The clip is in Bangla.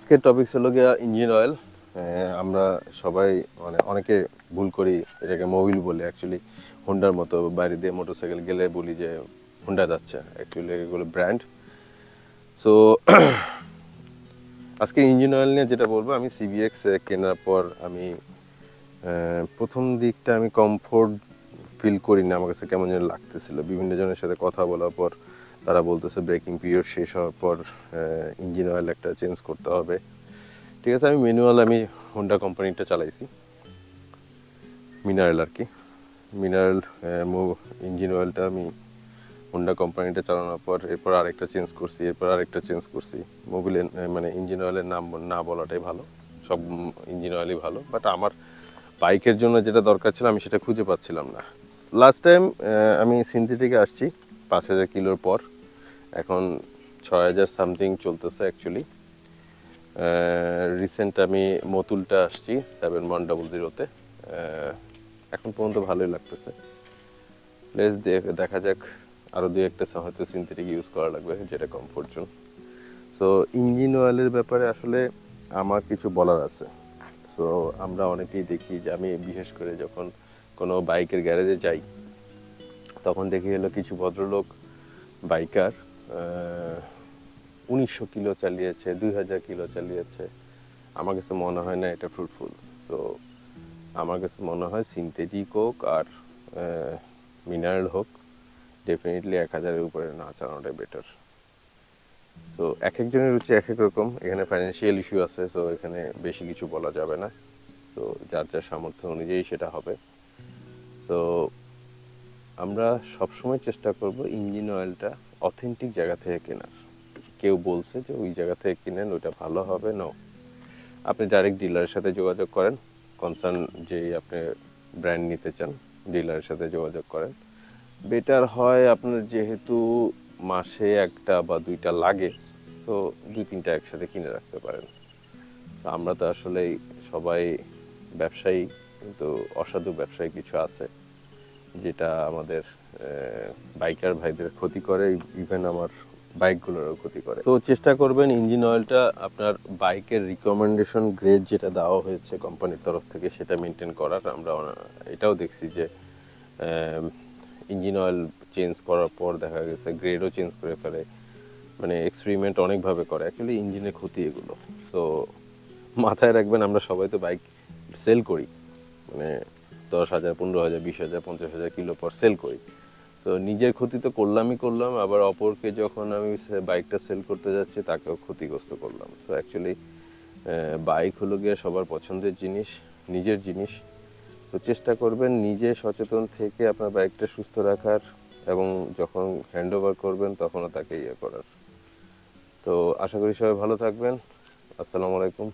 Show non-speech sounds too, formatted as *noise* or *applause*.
আজকের টপিক হলো গিয়া ইঞ্জিন অয়েল আমরা সবাই মানে অনেকে ভুল করি এটাকে মোবিল বলে। অ্যাকচুয়ালি হোন্ডার মতো বাইরে দিয়ে মোটরসাইকেল গেলে বলি যে হোন্ডা যাচ্ছে অ্যাকচুয়ালি এগুলো ব্র্যান্ড সো *clears throat* আজকে ইঞ্জিন অয়েল নিয়ে যেটা বলব, আমি সিবিএক্স কেনার পর আমি প্রথম দিকটা আমি কমফোর্ট ফিল করি না, আমার কাছে কেমন যেন লাগতেছিল। বিভিন্ন জনের সাথে কথা বলার পর তারা বলতেছে ব্রেকিং পিরিয়ড শেষ হওয়ার পর ইঞ্জিন অয়েল একটা চেঞ্জ করতে হবে। ঠিক আছে, আমি ম্যানুয়াল আমি হোন্ডা কোম্পানিটা চালাইছি। মিনারেল আর কি। মিনারেল ইঞ্জিন অয়েলটা আমি হোন্ডা কোম্পানিটা চালানোর পর, এরপর আরেকটা চেঞ্জ করছি, এরপর আরেকটা চেঞ্জ করছি। মোবিলের মানে ইঞ্জিন অয়েলের নাম না বলাটাই ভালো। সব ইঞ্জিন অয়েলই ভালো। বাট আমার বাইকের জন্য যেটা দরকার ছিল, আমি সেটা খুঁজে পাচ্ছিলাম না। লাস্ট টাইম আমি সিনথেটিকে আসছি। পাঁচ হাজার কিলোর পর, এখন ছয় হাজার সামথিং চলতেছে অ্যাকচুয়ালি রিসেন্ট আমি মতুলটা আসছি সেভেন ওয়ান ডবল জিরোতে এখন পর্যন্ত ভালোই লাগতেছে। লেস দেখা যাক আরও দুই একটা হয়তো সিনথেটিক ইউজ করা লাগবে, যেটা কমফোর্ট জোন সো ইঞ্জিন অয়েলের ব্যাপারে আসলে আমার কিছু বলার আছে। সো আমরা অনেকেই দেখি যে আমি বিশেষ করে যখন কোনো বাইকের গ্যারেজে যাই তখন দেখি হলো কিছু ভদ্রলোক, বাইকার উনিশশো কিলো চালিয়েছে, দুই হাজার কিলো চালিয়েছে। আমার কাছে মনে হয় না এটা ফ্রুটফুল সো আমার কাছে মনে হয় সিনথেটিক হোক আর মিনারেল হোক ডেফিনেটলি এক হাজারের উপরে না চালানোটাই বেটার সো এক একজনের রুচি এক এক রকম। এখানে ফাইন্যান্সিয়াল ইস্যু আছে সো এখানে বেশি কিছু বলা যাবে না। সো যার যার সামর্থ্য অনুযায়ী সেটা হবে। সো আমরা সবসময় চেষ্টা করব ইঞ্জিন অয়েলটা অথেন্টিক জায়গা থেকে কেনার। কেউ বলছে যে ওই জায়গা থেকে কিনেন, ওইটা ভালো হবে না আপনি ডাইরেক্ট ডিলারের সাথে যোগাযোগ করেন কনসার্ন যে আপনি ব্র্যান্ড নিতে চান ডিলারের সাথে যোগাযোগ করেন। বেটার হয় আপনার যেহেতু মাসে একটা বা দুইটা লাগে, তো দুই তিনটা একসাথে কিনে রাখতে পারেন। তো আমরা তো আসলেই সবাই ব্যবসায়ী, কিন্তু অসাধু ব্যবসায়ী কিছু আছে। যেটা আমাদের বাইকার ভাইদের ক্ষতি করে ইভেন আমার বাইকগুলোরও ক্ষতি করে। তো চেষ্টা করবেন ইঞ্জিন অয়েলটা আপনার বাইকের রিকমেন্ডেশন গ্রেড যেটা দেওয়া হয়েছে কোম্পানির তরফ থেকে সেটা মেনটেন করার। আমরা, এটাও দেখছি যে ইঞ্জিন অয়েল চেঞ্জ করার পর দেখা গেছে গ্রেডও চেঞ্জ করে ফেলে। মানে এক্সপেরিমেন্ট অনেকভাবে করে। অ্যাকচুয়ালি ইঞ্জিনের ক্ষতি এগুলো। সো মাথায় রাখবেন আমরা সবাই তো বাইক সেল করি। মানে দশ হাজার, পনেরো হাজার, বিশ হাজার, পঞ্চাশ হাজার কিলো পর সেল করি। তো নিজের ক্ষতি তো করলামই করলাম, আবার অপরকে যখন আমি বাইকটা সেল করতে যাচ্ছি, তাকেও ক্ষতিগ্রস্ত করলাম। সো অ্যাকচুয়ালি বাইক হলো গিয়ে সবার পছন্দের জিনিস, নিজের জিনিস। তো চেষ্টা করবেন নিজে সচেতন থেকে আপনার বাইকটা সুস্থ রাখার এবং যখন হ্যান্ড ওভার করবেন, তখনও তাকে ইয়ে করার। তো, আশা করি সবাই ভালো থাকবেন। আসসালামু আলাইকুম।